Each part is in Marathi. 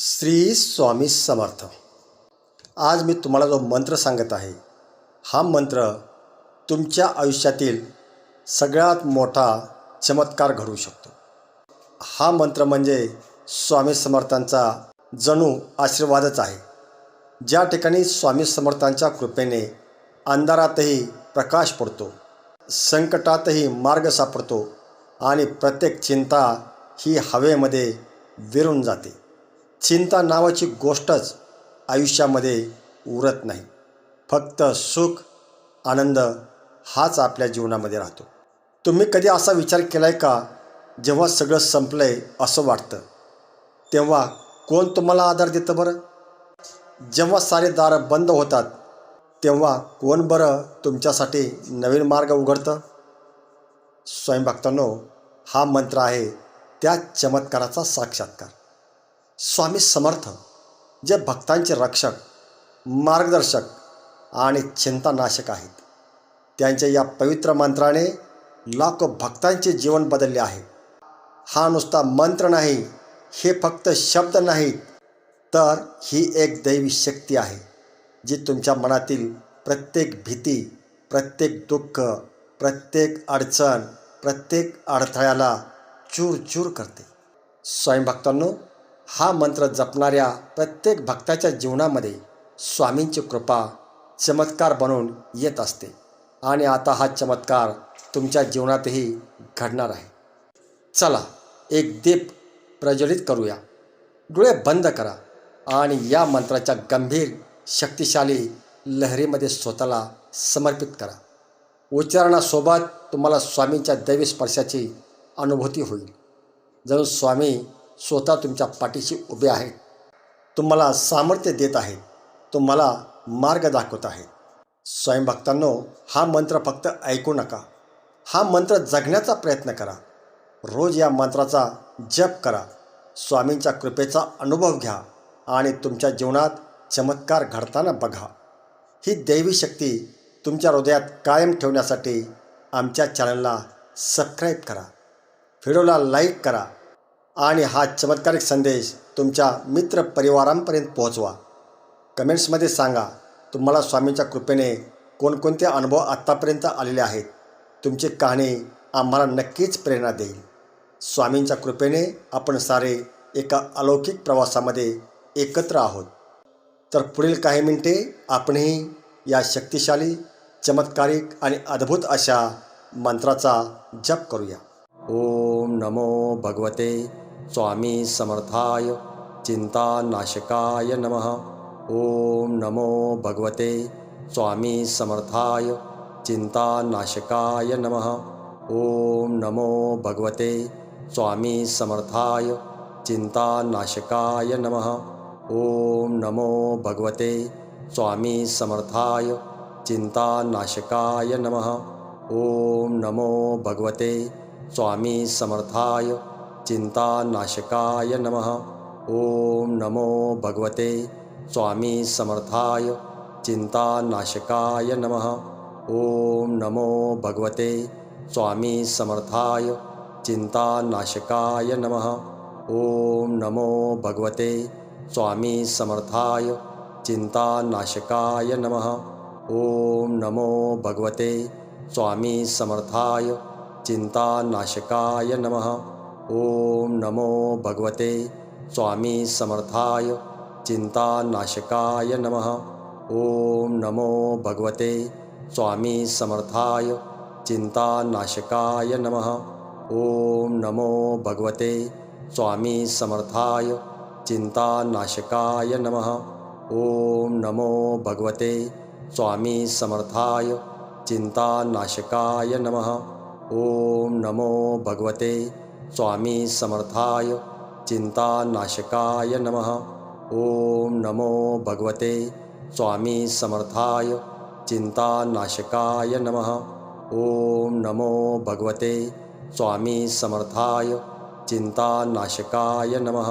श्री स्वामी समर्थ. आज मी तुम्हाला जो मंत्र सांगत आहे हा मंत्र तुमच्या आयुष्यातील सगळ्यात मोठा चमत्कार घडवू शकतो. हा मंत्र म्हणजे स्वामी समर्थांचा जणू आशीर्वादच आहे. ज्या ठिकाणी स्वामी समर्थांच्या कृपेने अंधारातही प्रकाश पडतो संकटातही मार्ग सापडतो आणि प्रत्येक चिंता ही हवेमध्ये विरून जाते. चिंता नावाची गोष्टच आयुष्यामध्ये उरत नाही. फक्त सुख आनंद हाच आपल्या जीवनामध्ये राहतो. तुम्ही कधी असा विचार केला आहे का जेव्हा सगळं संपलं आहे असं वाटतं? तेव्हा कोण तुम्हाला आधार देतं बरं? जेव्हा सारे दारं बंद होतात तेव्हा कोण बरं तुमच्यासाठी नवीन मार्ग उघडतं? स्वयंभक्तांनो हा मंत्र आहे त्या चमत्काराचा साक्षात्कार. स्वामी समर्थ जे भक्तांचे रक्षक मार्गदर्शक आणि चिंतानाशक आहेत. त्यांच्या या पवित्र मंत्राने लाखो भक्तांचे जीवन बदलले आहे. हा नुसता मंत्र नाही हे फक्त शब्द नाहीत तर ही एक दैवी शक्ती आहे जी तुमच्या मनातील प्रत्येक भीती प्रत्येक दुःख प्रत्येक अडचण प्रत्येक अडथळ्याला चूर चूर करते. स्वयंभक्तांनो हा मंत्र जपणाऱ्या प्रत्येक भक्ताच्या जीवनामध्ये स्वामींची कृपा चमत्कार बनून येत असते. आणि आता हा चमत्कार तुमच्या जीवनातही घडणार आहे. चला एक दीप प्रज्वलित करूया. डोळे बंद करा आणि या मंत्राच्या गंभीर शक्तिशाली लहरीमध्ये स्वतःला समर्पित करा. उच्चारणासोबत तुम्हाला स्वामींच्या दैवी स्पर्शाची अनुभूती होईल. जणू स्वामी स्वतः तुमच्या पाठीशी उभे आहेत. तुम्हाला सामर्थ्य देत आहेत. तुम्हाला मार्ग दाखवत आहेत. स्वयंभक्तांनो हा मंत्र फक्त ऐकू नका. हा मंत्र जगण्याचा प्रयत्न करा. रोज या मंत्राचा जप करा. स्वामींच्या कृपेचा अनुभव घ्या आणि तुमच्या जीवनात चमत्कार घडताना बघा. ही दैवी शक्ती तुमच्या हृदयात कायम ठेवण्यासाठी आमच्या चॅनलला सबस्क्राईब करा. व्हिडिओला लाईक करा. आणि हा चमत्कारिक संदेश तुमच्या मित्रपरिवारांपर्यंत पोहोचवा. कमेंट्समध्ये सांगा तुम्हाला स्वामींच्या कृपेने कोणकोणते अनुभव आत्तापर्यंत आलेले आहेत? तुमची कहाणी आम्हाला नक्कीच प्रेरणा देईल. स्वामींच्या कृपेने आपण सारे एका अलौकिक प्रवासामध्ये एकत्र आहोत. तर पुढील काही मिनिटे आपणही या शक्तिशाली चमत्कारिक आणि अद्भुत अशा मंत्राचा जप करूया. ओम नमो भगवते स्वामी समर्थाय चिंतानाशकाय नमः। ओम नमो भगवते स्वामी समर्थाय चिंतानाशकाय नमः। ओम नमो भगवते स्वामी समर्थाय चिंतानाशकाय नमः। ओम नमो भगवते स्वामी समर्थाय चिंतानाशकाय नमः। ओम नमो भगवते स्वामी समर्थाय चिंतानाशकाय नमः। ओम नमो भगवते स्वामी समर्थाय चिंतानाशकाय नमः। ओम नमो भगवते स्वामी समर्थाय चिंतानाशकाय नमः। ओम नमो भगवते स्वामी समर्थाय चिंतानाशकाय नमः। ओम नमो भगवते स्वामी समर्थाय चिंतानाशकाय नमः। ओम नमो भगवते स्वामी समर्थाय चिंतानाशकाय नमः। ओम नमो भगवते स्वामी समर्थाय चिंतानाशकाय नमः। ओम नमो भगवते स्वामी समर्थाय चिंतानाशकाय नमः। ओम नमो भगवते स्वामी समर्थाय चिंतानाशकाय नमः। ओम नमो भगवते स्वामी समर्थाय चिंतानाशकाय नमः। ओम नमो भगवते। स्वामी समर्थाय चिंतानाशकाय नमः। ओम नमो भगवते। स्वामी समर्थाय चिंतानाशकाय नमः।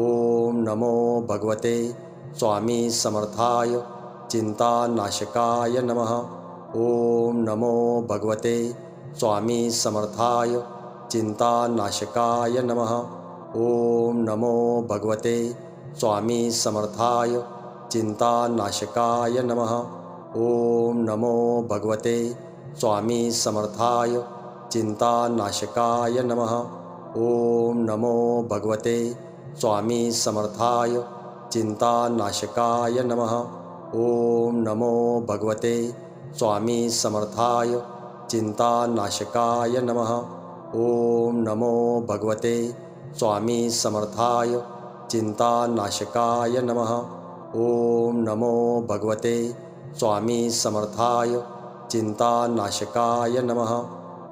ओम नमो भगवते। स्वामी समर्थाय चिंतानाशकाय नमः। ओम नमो भगवते। स्वामी समर्थाय चिंतानाशकाय नमः। ओम नमो भगवते स्वामी समर्थाय चिंतानाशकाय नमः। ओम नमो भगवते स्वामी समर्थाय चिंतानाशकाय नमः। ओम नमो भगवते स्वामी समर्थाय चिंतानाशकाय नमः। ओम नमो भगवते स्वामी समर्थाय चिंतानाशकाय नमः। ओम नमो भगवते स्वामी समर्थाय चिंतानाशकाय नमः। ओम नमो भगवते स्वामी समर्थाय चिंतानाशकाय नमः।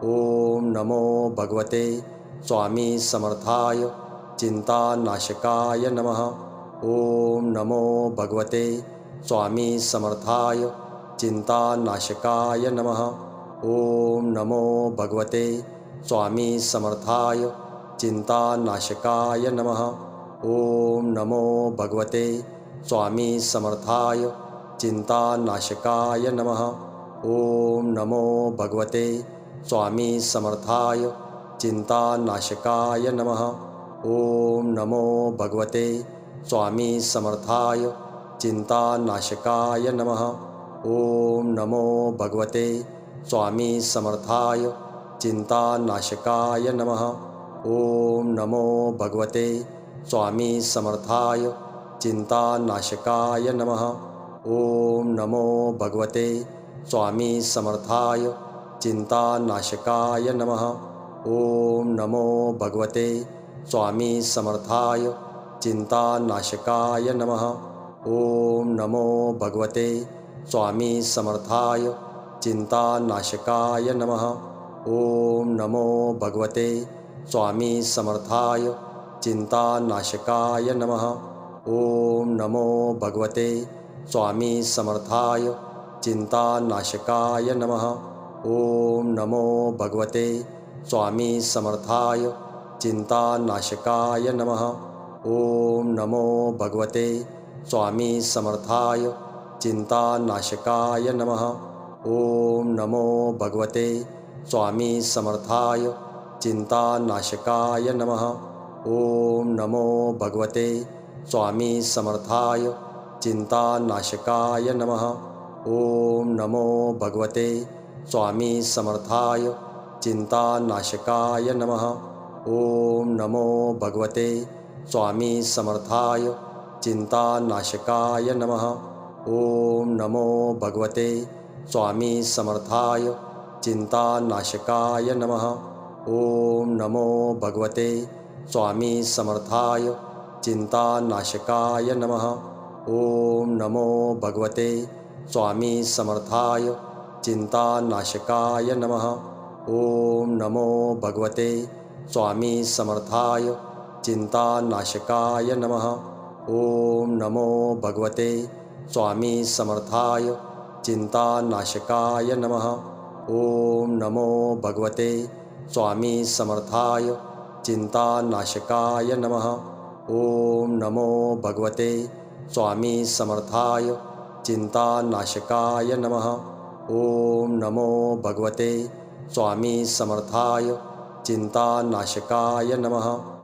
ओम नमो भगवते स्वामी समर्थाय चिंतानाशकाय नमः। ओम नमो भगवते स्वामी समर्थाय चिंतानाशकाय नमः। ओम नमो भगवते स्वामी समर्थाय चिंतानाशकाय नमः। ओम नमो भगवते। स्वामी समर्थाय चिंतानाशकाय नमः। ओम नमो भगवते। स्वामी समर्थाय चिंतानाशकाय नमः। ओम नमो भगवते। स्वामी समर्थाय चिंतानाशकाय नमः। ओम नमो भगवते। स्वामी समर्थाय चिंतानाशकाय नमः। ओम नमो भगवते स्वामी समर्थाय चिंतानाशकाय नमः। ओम नमो भगवते स्वामी समर्थाय चिंतानाशकाय नमः। ओम नमो भगवते स्वामी समर्थाय चिंतानाशकाय नमः। ओम नमो भगवते स्वामी समर्थाय चिंतानाशकाय नमः। ओम नमो भगवते स्वामी समर्थाय चिंतानाशकाय नमः। ओम नमो भगवते स्वामी समर्थाय चिंतानाशकाय नमः। ओम नमो भगवते स्वामी समर्थाय चिंतानाशकाय नमः। ओम नमो भगवते स्वामी समर्थाय चिंतानाशकाय नमः। ओम नमो भगवते स्वामी समर्थाय चिंतानाशकाय नमः। ओम नमो भगवते। स्वामी समर्थाय चिंतानाशकाय नमः। ओम नमो भगवते। स्वामी समर्थाय चिंतानाशकाय नमः। ओम नमो भगवते। स्वामी समर्थाय चिंतानाशकाय नमः। ओम नमो भगवते। स्वामी समर्थाय चिंतानाशकाय नमः। ओम नमो भगवते स्वामी समर्थाय चिंतानाशकाय नमः। ओम नमो भगवते स्वामी समर्थाय चिंतानाशकाय नमः। ओम नमो भगवते स्वामी समर्थाय चिंतानाशकाय नमः। ओम नमो भगवते स्वामी समर्थाय चिंतानाशकाय नमः। ओम नमो भगवते स्वामी समर्थाय चिंतानाशकाय नमः। ओम नमो भगवते स्वामी समर्थाय चिंतानाशकाय नमः। ओम नमो भगवते स्वामी समर्थाय चिंतानाशकाय नमः